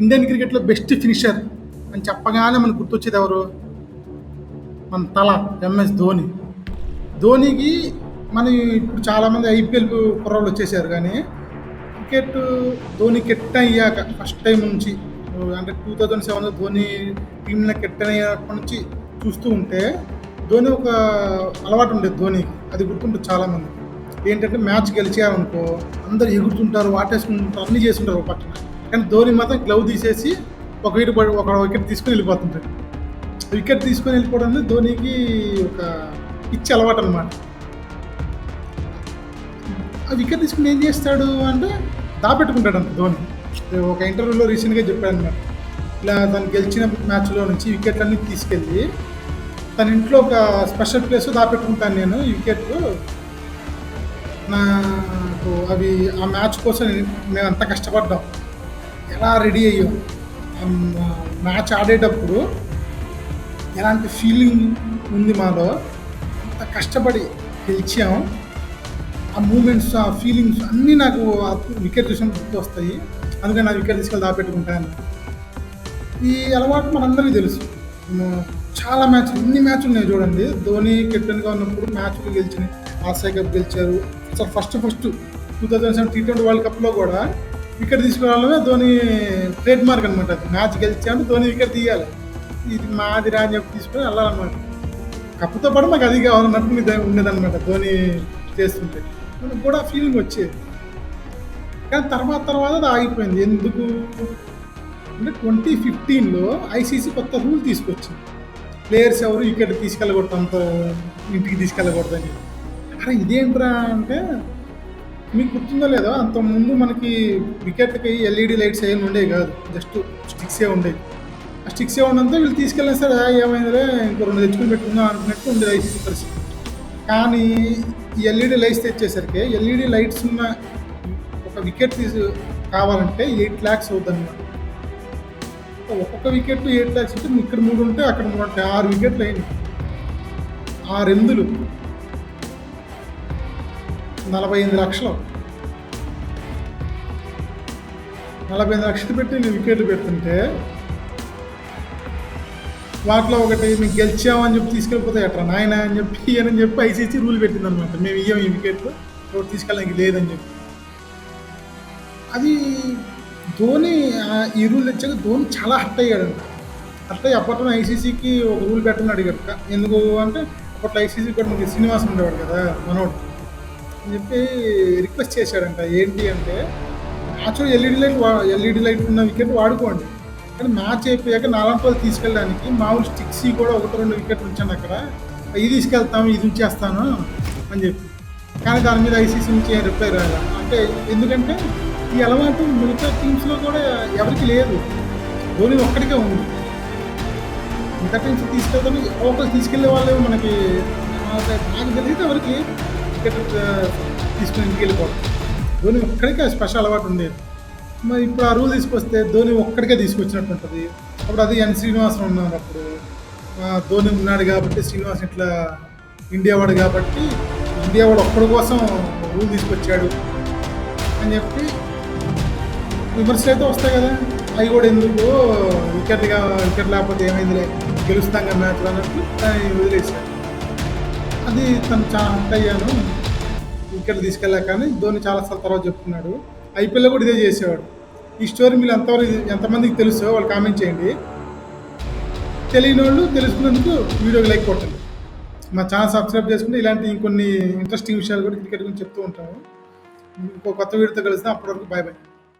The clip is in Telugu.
ఇండియన్ క్రికెట్లో బెస్ట్ ఫినిషర్ అని చెప్పగానే మనకు గుర్తొచ్చేది ఎవరు? మన తల ఎంఎస్ ధోని. ధోనికి మన ఇప్పుడు చాలామంది ఐపీఎల్ కుర్రాళ్ళు వచ్చేసారు కానీ క్రికెట్ ధోని కెప్టెన్ అయ్యాక ఫస్ట్ టైం నుంచి అంటే టూ థౌజండ్ సెవెన్లో ధోని టీంలో కెప్టెన్ అయ్యేటప్పటి నుంచి చూస్తూ ఉంటే ధోని ఒక అలవాటు ఉండేది ధోనికి. అది గుర్తుంటుంది చాలామంది ఏంటంటే మ్యాచ్ గెలిచారనుకో అందరు ఎగురుతుంటారు వాటేసుకుంటారు అన్నీ చేస్తుంటారు ఒక పక్కన. కానీ ధోని మాత్రం గ్లవ్ తీసేసి ఒక వికెట్ ఒక వికెట్ తీసుకొని వెళ్ళిపోతుంటాడు. వికెట్ తీసుకొని వెళ్ళిపోవడం అనేది ధోనికి ఒక పిచ్చి అలవాటు అనమాట ఆ వికెట్ తీసుకుని ఏం చేస్తాడు అంటే దాపెట్టుకుంటాడు అంట ధోని. ఒక ఇంటర్వ్యూలో రీసెంట్గా చెప్పాడు అనమాట ఇలా తను గెలిచిన మ్యాచ్లో నుంచి వికెట్లన్నీ తీసుకెళ్ళి తన ఇంట్లో ఒక స్పెషల్ ప్లేస్ దాపెట్టుకుంటాను నేను ఈ వికెట్లు నాకు అవి ఆ మ్యాచ్ కోసం మేము అంత కష్టపడ్డాం ఎలా రెడీ అయ్యాం? మ్యాచ్ ఆడేటప్పుడు ఎలాంటి ఫీలింగ్ ఉంది మాలో? అంత కష్టపడి గెలిచాం. ఆ మూమెంట్స్ ఆ ఫీలింగ్స్ అన్నీ నాకు వికెట్ చూసిన గుర్తు వస్తాయి అందుకని నా వికెట్ తీసుకెళ్ళి దాపెట్టుకుంటాను. ఈ అలవాటు మనందరికీ తెలుసు. చాలా మ్యాచ్ ఇన్ని మ్యాచ్లు ఉన్నాయి చూడండి. ధోని కెప్టెన్గా ఉన్నప్పుడు మ్యాచ్లు గెలిచినాయి ఆసియా కప్ గెలిచారు. అసలు first first two thousand seven T twenty world కప్లో కూడా వికెట్ తీసుకురావడమే ధోని ట్రేడ్ మార్క్ అనమాట మ్యాచ్ గెలిచాను ధోని వికెట్ తీయాలి. ఇది మాది రా అని చెప్పి తీసుకొని వెళ్ళాలన్నమాట. కప్పుతో పాటు మాకు అది కావాలన్నట్టు మీద ఉండేదన్నమాట ధోని చేస్తుంటే. మనకు కూడా ఫీలింగ్ వచ్చేది. కానీ తర్వాత తర్వాత అది ఆగిపోయింది. ఎందుకు? అంటే ట్వంటీ ఫిఫ్టీన్లో ఐసీసీ కొత్త రూల్ తీసుకొచ్చింది. ప్లేయర్స్ ఎవరు వికెట్ తీసుకెళ్ళకూడదు అంత ఇంటికి తీసుకెళ్ళకూడదని. అరే ఇదేంట్రా అంటే మీకు గుర్తుందో లేదో అంత ముందు మనకి వికెట్కి ఎల్ఈడి లైట్స్ ఏమి ఉండేవి కాదు. జస్ట్ స్టిక్సే ఉండేవి. ఆ స్టిక్సే ఉండడంతో వీళ్ళు తీసుకెళ్ళిన సరే "ఆ, ఏమైందిలే ఇంకో రెండు తెచ్చుకుని పెట్టుకుందాం అనుకున్నట్టు ఉండేది ఐసీసీ పరిస్థితి. కానీ ఈ ఎల్ఈడి లైట్స్ తెచ్చేసరికి ఎల్ఈడి లైట్స్ ఉన్న ఒక వికెట్ తీసు కావాలంటే ఎయిట్ ల్యాక్స్ అవుతుందన్నమాట. ఒక్కొక్క వికెట్ ఎయిట్ ల్యాక్స్ అంటే ఇక్కడ మూడు ఉంటే అక్కడ మూడు ఉంటాయి ఆరు వికెట్లు అయినాయి. ఆరు ఎందులు? నలభై ఎనిమిది లక్షలు. నలభై ఎనిమిది లక్షలు పెట్టి నేను వికెట్లు పెడుతుంటే వాటిలో ఒకటి మీకు గెలిచామని చెప్పి తీసుకెళ్ళిపోతే ఎట్రా నాయన అని చెప్పి అని చెప్పి ఐసీసీ రూల్ పెట్టింది అనమాట మేము ఇయ్యం ఈ వికెట్లు ఎవరు తీసుకెళ్ళడానికి లేదని చెప్పి. అది ధోని ఈ రూల్ తెచ్చాక ధోని చాలా హర్ట్ అయ్యాడంట. అట్లా అయ్యి అప్పట్లో ఐసీసీకి ఒక రూల్ పెట్టమని అడిగాడు ఎందుకు అంటే అప్పట్లో ఐసీసీ కూడా మనకి శ్రీనివాస్ ఉండేవాడు కదా మనోడు. అని చెప్పి రిక్వెస్ట్ చేశాడంట. ఏంటి అంటే మ్యాచ్లో ఎల్ఈడి లైట్ ఎల్ఈడి లైట్ ఉన్న వికెట్ వాడుకోండి. కానీ మ్యాచ్ అయిపోయాక నాలుగు వాళ్ళు తీసుకెళ్ళడానికి మామూలు స్టిక్స్ కూడా ఒకటి రెండు వికెట్లు ఉంచాను అక్కడ. ఇది తీసుకెళ్తాము ఇది ఉంచేస్తాను అని చెప్పి. కానీ దాని మీద ఐసీసీ నుంచి రిప్లై రాదా అంటే ఎందుకంటే ఈ అలవాటు మిగతా టీమ్స్లో కూడా ఎవరికి లేదు. ధోని ఒక్కడికే ఉంది. మిగతా టీమ్స్ తీసుకెళ్తాను ఒకరు తీసుకెళ్ళే వాళ్ళే మనకి. నాకు నాకు తెలియదు ఎవరికి? లేదు టికెట్ తీసుకుని ఇంటికి వెళ్ళిపోవడం. ధోని ఒక్కడికే స్పెషల్ అలవాటు ఉండేది. మరి ఇప్పుడు ఆ రూల్ తీసుకొస్తే ధోని ఒక్కడికే తీసుకొచ్చినట్టు ఉంటుంది అప్పుడు అది ఎన్ శ్రీనివాసన్ ఉన్నారు అప్పుడు ధోని ఉన్నాడు కాబట్టి శ్రీనివాస్ ఇట్లా ఇండియా వాడు కాబట్టి ఇండియా వాడు ఒక్కడి కోసం రూల్ తీసుకొచ్చాడు అని చెప్పి విమర్శలు అయితే వస్తాయి కదా. అవి కూడా ఎందుకు? వికెట్గా వికెట్ లేకపోతే ఏమైందిలే గెలుస్తాం కదా మ్యాచ్ అన్నట్టు దాన్ని అది తను చాలా హట్ అయ్యాను. వికెట్ తీసుకెళ్ళాక కానీ ధోని చాలాసార్లు తర్వాత చెప్తున్నాడు. ఐపీఎల్లో కూడా ఇదే చేసేవాడు. ఈ స్టోరీ మీరు ఎంతవరకు ఎంతమందికి తెలుసో వాళ్ళు కామెంట్ చేయండి. తెలియని వాళ్ళు తెలుసుకున్నందుకు వీడియోకి లైక్ కొట్టండి. మా ఛానల్ సబ్స్క్రైబ్ చేసుకుంటే ఇలాంటి ఇంకొన్ని ఇంట్రెస్టింగ్ విషయాలు కూడా క్రికెట్ గురించి చెప్తూ ఉంటాము ఇంకో కొత్త వీడియోతో కలిసినా అప్పటివరకు బాయ్ బాయ్